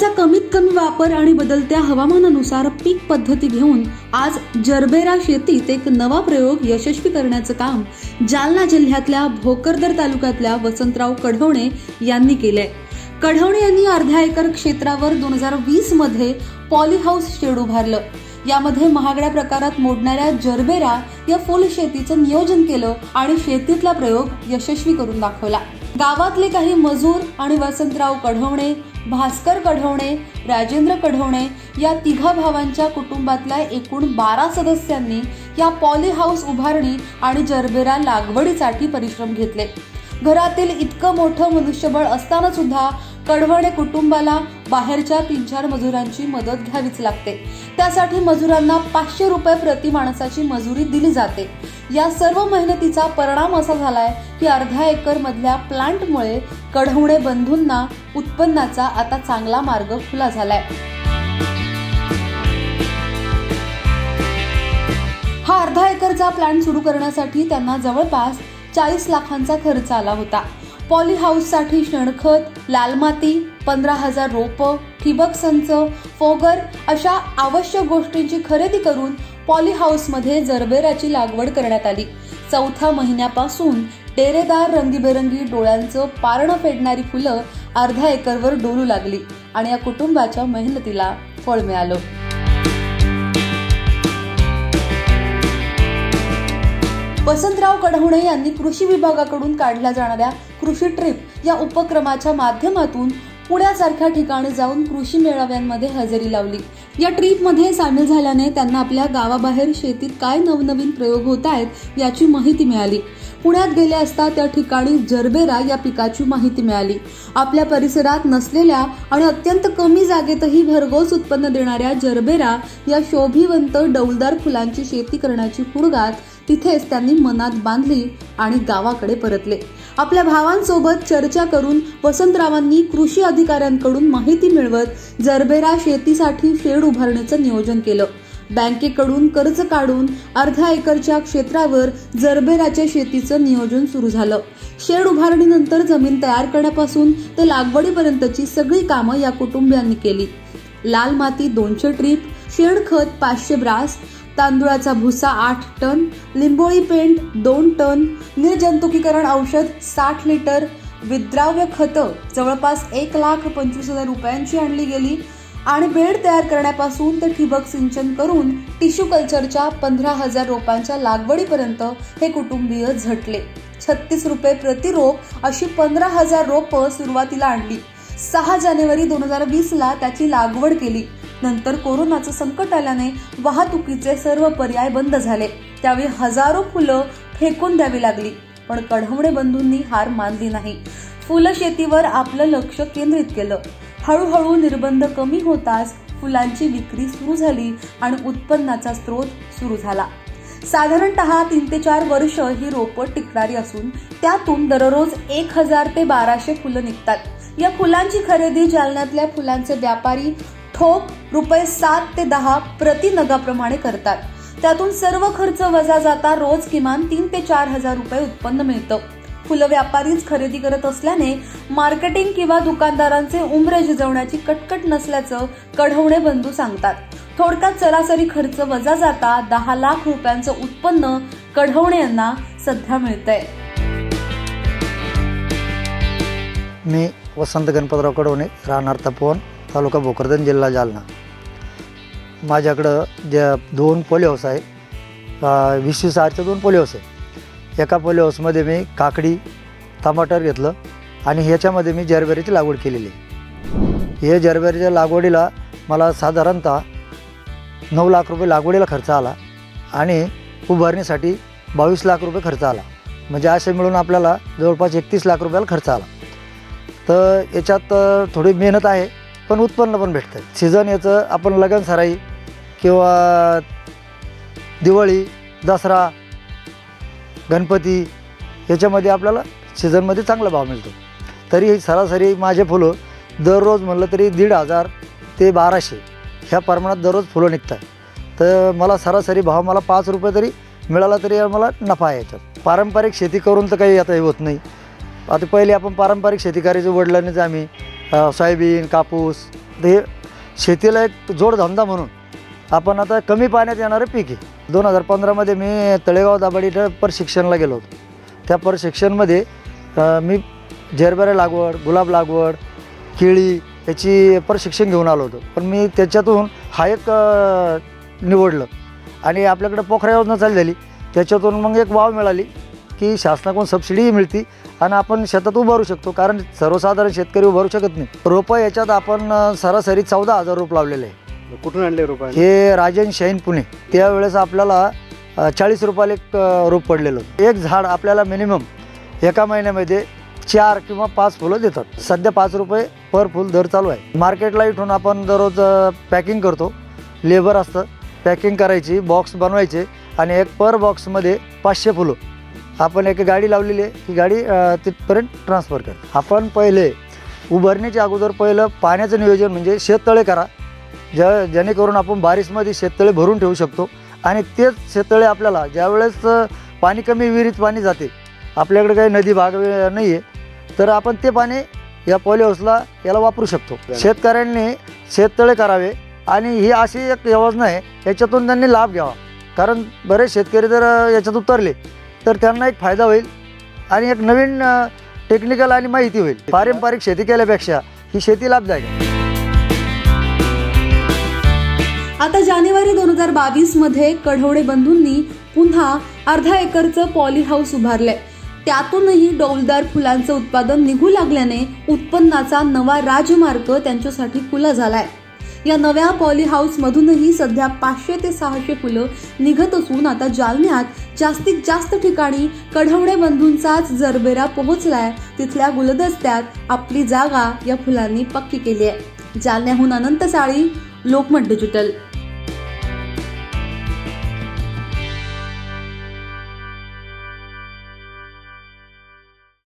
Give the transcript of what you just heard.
पाण्याचा कमीत कमी वापर आणि बदलत्या हवामानानुसार पीक पद्धती घेऊन आज जरबेरा शेतीत एक नवा प्रयोग यशस्वी करण्याचं काम जालना जिल्ह्यातल्या भोकरदर तालुक्यातल्या वसंतराव कढवणे यांनी केलंय. कढवणे यांनी अर्ध्या एकर क्षेत्रावर दोन हजार वीसमध्ये पॉलीहाऊस शेड उभारलं. यामध्ये महागड्या प्रकारात मोडणाऱ्या जरबेरा या फुल शेतीचं नियोजन केलं आणि शेतीतला प्रयोग यशस्वी करून दाखवला. गावातले काही मजूर आणि वसंतराव कढवणे भास्कर कढवणे राजेंद्र कढवणे या तिघा भावांच्या कुटुंबातल्या एकूण बारा सदस्यांनी या पॉली हाऊस उभारणी आणि जरबेरा लागवडीसाठी परिश्रम घेतले. घरातील इतकं मोठं मनुष्यबळ असताना सुद्धा कढवणे कुटुंबाला बाहेरच्या तीन चार मजुरांची मदत घ्यावीच लागते. त्यासाठी मजुरांना पाचशे रुपये प्रति माणसाची मजुरी दिली जाते. या सर्व मेहनतीचा परिणाम असा झालाय की अर्ध्या एकर मधल्या प्लांटमुळे कढवणे बंधूंना उत्पन्नाचा आता चांगला मार्ग खुला झालाय. हा अर्धा एकरचा प्लांट सुरू करण्यासाठी त्यांना जवळपास चाळीस लाखांचा खर्च आला होता. पॉली हाऊससाठी लाल माती पंधरा हजार रोपं ठिबक संच फोगर अशा आवश्यक गोष्टींची खरेदी करून पॉली हाऊसमध्ये जरबेराची लागवड करण्यात आली. चौथ्या महिन्यापासून डेरेदार रंगीबेरंगी डोळ्यांचं पारणं फेडणारी फुलं अर्ध्या एकरवर डोलू लागली आणि या कुटुंबाच्या मेहनतीला फळ मिळालं. वसंतराव कढवणे यांनी कृषी विभागाकडून काढल्या जाणाऱ्या कृषी ट्रिप या उपक्रमाच्या माध्यमातून पुण्यासारख्या ठिकाणी जाऊन कृषी मेळाव्यांमध्ये हजेरी लावली. या ट्रीपमध्ये सामील झाल्याने त्यांना आपल्या गावाबाहेर शेतीत काय नवनवीन प्रयोग होत आहेत याची माहिती मिळाली. पुण्यात गेले असता त्या ठिकाणी जरबेरा या पिकाची माहिती मिळाली. आपल्या परिसरात नसलेल्या आणि अत्यंत कमी जागेतही भरघोस उत्पन्न देणाऱ्या जरबेरा या शोभिवंत डौलदार फुलांची शेती करण्याची हुडगात तिथेच त्यांनी मनात बांधली आणि गावाकडे परतले. आपल्या भावांसोबत चर्चा करून वसंतरावांनी कृषी अधिकाऱ्यांकडून माहिती मिळवत जरबेरा शेतीसाठी शेड उभारण्याचं नियोजन केलं. बँकेकडून कर्ज काढून अर्ध्या एकरच्या क्षेत्रावर जरबेराच्या शेतीचं नियोजन सुरू झालं. शेड उभारणीनंतर जमीन तयार करण्यापासून ते लागवडीपर्यंतची सगळी कामं या कुटुंबियांनी केली. लाल माती दोनशे ट्रीप शेणखत पाचशे ब्रास तांदुळाचा भुसा आठ टन लिंबोळी पेंट दोन टन निर्जंतुकीकरण औषध साठ लिटर विद्राव्य खतं जवळपास एक लाख पंचवीस हजार रुपयांची आणली गेली आणि बेड तयार करण्यापासून ते ठिबक सिंचन करून टिश्यू कल्चरच्या पंधरा हजार रोपांच्या लागवडीपर्यंत हे कुटुंबीय झटले. छत्तीस रुपये प्रति रोप अशी पंधरा हजार रोपं सुरुवातीला आणली. सहा जानेवारी दोन हजार वीसला त्याची लागवड केली. नंतर कोरोनाचं संकट आल्याने वाहतुकीचे सर्व पर्याय बंद झाले. त्यावेळी हजारो फुलं फेकून द्यावी लागली पण कढवणे बंधूंनी हार मानली नाही. फुलं शेतीवर आपलं लक्ष केंद्रित केलं. हळूहळू निर्बंध कमी होताच फुलांची विक्री सुरू झाली आणि उत्पन्नाचा स्रोत सुरू झाला. साधारणतः तीन ते चार वर्ष ही रोपं टिकणारी असून त्यातून दररोज एक हजार ते बाराशे फुलं निघतात. या फुलांची खरेदी जालन्यातल्या फुलांचे व्यापारी ठोक रुपये सात ते दहा प्रति नगाप्रमाणे करतात. त्यातून सर्व खर्च वजा जाता रोज किमान तीन ते चार हजार रुपये उत्पन्न मिळतं. फुलं व्यापारीच खरेदी करत असल्याने मार्केटिंग किंवा दुकानदारांचे उमरे झिजवण्याची कटकट नसल्याचं कढवणे बंधू सांगतात. थोडक्यात सरासरी खर्च वजा जाता दहा लाख रुपयांचं उत्पन्न कढवणे यांना सध्या मिळतंय. मी वसंत गणपतराव कडवणे राहणार तपोवन. तालुका भोकरदन जिल्हा जालना. माझ्याकडं ज्या दोन पोली हाऊस आहे वीस वीस आरचे दोन पोली हाऊस आहे एका पोली हाऊसमध्ये मी काकडी टमाटर घेतलं आणि ह्याच्यामध्ये मी जरबेरीची लागवड केलेली. आहे हे जरबेरीच्या लागवडीला मला साधारणतः नऊ लाख रुपये लागवडीला खर्च आला आणि उभारणीसाठी बावीस लाख रुपये खर्च आला. म्हणजे असे मिळून आपल्याला जवळपास एकतीस लाख रुपयाला खर्च आला. तर याच्यात थोडी मेहनत आहे. पण उत्पन्न पण भेटतं सीझन याचं आपण लगन सराई किंवा दिवाळी दसरा गणपती याच्यामध्ये आपल्याला सीझनमध्ये चांगला भाव मिळतो. तरी सरासरी माझे फुलं दररोज म्हणलं तरी दीड हजार ते बाराशे ह्या प्रमाणात दररोज फुलं निघतात. तर मला सरासरी भाव मला पाच रुपये तरी मिळाला तरी मला नफा आहे याच्यात. पारंपरिक शेती करून तर काही आता हे होत नाही. आता पहिले आपण पारंपरिक शेती करायचो वडिलांनीच आम्ही सोयाबीन कापूस हे शेतीला एक जोडधंदा म्हणून आपण आता कमी पाण्यात येणारं पीक आहे. दोन हजार पंधरामध्ये मी तळेगाव दाभाडी इथं प्रशिक्षणाला गेलो होतो. त्या प्रशिक्षणमध्ये मी जेरबेरा लागवड गुलाब लागवड केळी याची प्रशिक्षण घेऊन आलो होतो. पण मी त्याच्यातून हा एक निवडलं आणि आपल्याकडे पोखरा योजना चालू झाली त्याच्यातून मग एक वाव मिळाली. की शासनाकडून सबसिडीही मिळते आणि आपण शेतात उभारू शकतो. कारण सर्वसाधारण शेतकरी उभारू शकत नाही. रोपं याच्यात आपण सरासरी चौदा हजार रोप लावलेले आहे. कुठून आणले रुपये हे राजन शाहीन पुणे. त्यावेळेस आपल्याला चाळीस रुपयाला एक रोप पडलेलं होतं. एक झाड आपल्याला मिनिमम एका महिन्यामध्ये चार किंवा पाच फुलं देतात. सध्या पाच रुपये पर फुल दर चालू आहे. मार्केटला इथून आपण दररोज पॅकिंग करतो. लेबर असतं. पॅकिंग करायची बॉक्स बनवायचे आणि एक पर बॉक्समध्ये पाचशे फुलं. आपण एक गाडी लावलेली आहे. ही गाडी तिथपर्यंत ट्रान्सफर कर. आपण पहिले उभारणीच्या अगोदर पहिलं पाण्याचं नियोजन म्हणजे शेततळे करा. ज्या जेणेकरून आपण बारिशमध्ये शेततळे भरून ठेवू शकतो. आणि तेच शेततळे आपल्याला ज्यावेळेस पाणी कमी विहिरीत पाणी जाते आपल्याकडे काही नदी भाग नाही आहे तर आपण ते पाणी या पॉली हाऊसला याला वापरू शकतो. शेतकऱ्यांनी शेततळे करावे आणि ही अशी एक योजना आहे. याच्यातून त्यांनी लाभ घ्यावा. कारण बरेच शेतकरी जर याच्यात उतरले. तर त्यांना एक फायदा होईल आणि एक नवीन टेक्निकल आणि माहिती होईल. पारंपरिक शेती केल्यापेक्षा ही शेती लाभदायक आहे. आता जानेवारी दोन हजार बावीसमध्ये कढवडे बंधूंनी पुन्हा अर्धा एकरचं पॉली हाऊस उभारलंय. त्यातूनही डौलदार फुलांचं उत्पादन निघू लागल्याने उत्पन्नाचा नवा राजमार्ग त्यांच्यासाठी खुला झालाय. या नव्या पॉली हाऊसमधूनही सध्या पाचशे ते सहाशे फुलं निघत असून आता जालन्यात जास्तीत जास्त ठिकाणी कढवडे बंधूंचाच जरबेरा पोहोचलाय. तिथल्या गुलदस्त्यात आपली जागा या फुलांनी पक्की केली आहे. जालन्याहून अनंत साळी लोकमत डिजिटल.